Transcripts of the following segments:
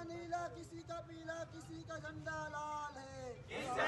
नीला किसी का पीला किसी का झंडा लाल है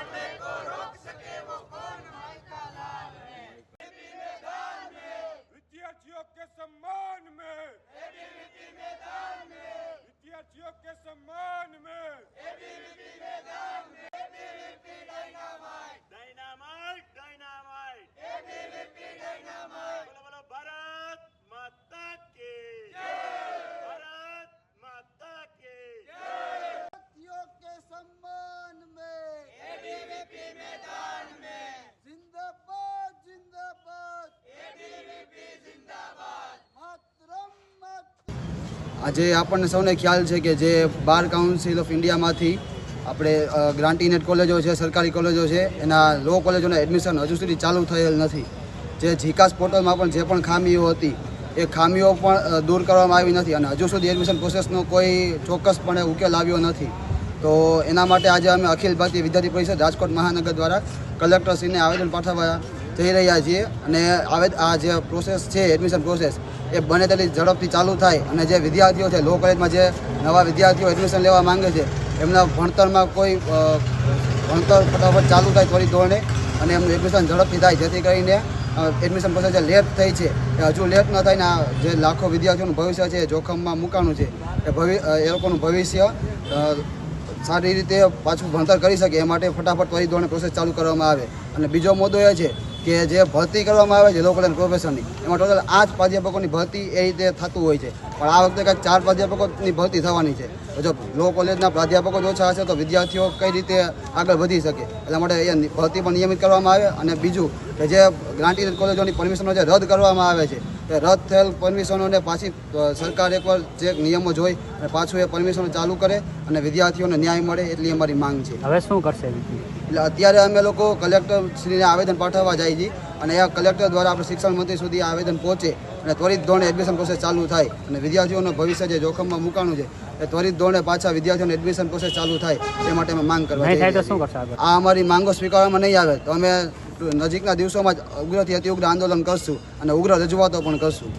આજે આપણને સૌને ખ્યાલ છે કે જે બાર કાઉન્સિલ ઓફ ઇન્ડિયામાંથી આપણે ગ્રાન્ટીનેટ કોલેજો છે, સરકારી કોલેજો છે, એના લો કોલેજોના એડમિશન હજુ સુધી ચાલુ થયેલ નથી. જે જીકાસ પોર્ટલમાં પણ જે પણ ખામીઓ હતી, એ ખામીઓ પણ દૂર કરવામાં આવી નથી અને હજુ સુધી એડમિશન પ્રોસેસનો કોઈ ચોક્કસપણે ઉકેલ આવ્યો નથી. તો એના માટે આજે અમે અખિલ ભારતીય વિદ્યાર્થી પરિષદ રાજકોટ મહાનગર દ્વારા કલેક્ટરશ્રીને આવેદન પાઠવવા જઈ રહ્યા છીએ અને આવે આ જે પ્રોસેસ છે એડમિશન પ્રોસેસ એ બને તેટલી ઝડપથી ચાલુ થાય અને જે વિદ્યાર્થીઓ છે લો કોલેજમાં જે નવા વિદ્યાર્થીઓ એડમિશન લેવા માંગે છે, એમના ભણતરમાં કોઈ ભણતર ફટાફટ ચાલુ થાય થોડી ધોરણે અને એમનું એડમિશન ઝડપથી થાય. જેથી કરીને એડમિશન પ્રોસેસ જે લેટ થઈ છે, એ હજુ લેટ ન થાય ને આ જે લાખો વિદ્યાર્થીઓનું ભવિષ્ય છે, એ જોખમમાં મૂકવાનું છે. એ ભવિ એ લોકોનું ભવિષ્ય સારી રીતે પાછું ભણતર કરી શકે, એ માટે ફટાફટ ત્વરિત ધોરણે પ્રોસેસ ચાલુ કરવામાં આવે. અને બીજો મુદ્દો એ છે કે જે ભરતી કરવામાં આવે છે લોકલ એન્ડ પ્રોફેશનની એમાં ટોટલ આઠ પ્રાધ્યાપકોની ભરતી એ રીતે થતું હોય છે. પણ આ વખતે કંઈક ચાર પ્રાધ્યાપકોની ભરતી થવાની છે. જો લો કોલેજના પ્રાધ્યાપકો જ ઓછા હશે તો વિદ્યાર્થીઓ કઈ રીતે આગળ વધી શકે? એટલા માટે એ ભરતી પણ નિયમિત કરવામાં આવે અને બીજું કે જે ગ્રાન્ટેડ કોલેજોની પરમિશનો જે રદ કરવામાં આવે છે એ રદ થયેલ પરમિશનોને પાછી સરકાર એકવાર જે નિયમો જોઈ અને પાછું એ પરમિશનો ચાલુ કરે અને વિદ્યાર્થીઓને ન્યાય મળે એટલી અમારી માંગ છે. હવે શું કરશે એટલે અત્યારે અમે લોકો કલેક્ટરશ્રીને આવેદન પાઠવવા જાય છીએ અને આ કલેક્ટર દ્વારા આપણે શિક્ષણ મંત્રી સુધી આવેદન પહોંચે અને ત્વરિત ધોરણે એડમિશન પ્રોસેસ ચાલુ થાય અને વિદ્યાર્થીઓનું ભવિષ્ય જે જોખમમાં મૂકાણું છે એ ત્વરિત ધોરણે પાછા વિદ્યાર્થીઓને એડમિશન પ્રોસેસ ચાલુ થાય તે માટે અમે માંગ કરવા આ અમારી માંગો સ્વીકારવામાં નહીં આવે તો અમે નજીકના દિવસોમાં જ ઉગ્રથી અતિ ઉગ્ર આંદોલન કરશું અને ઉગ્ર રજૂઆતો પણ કરશું.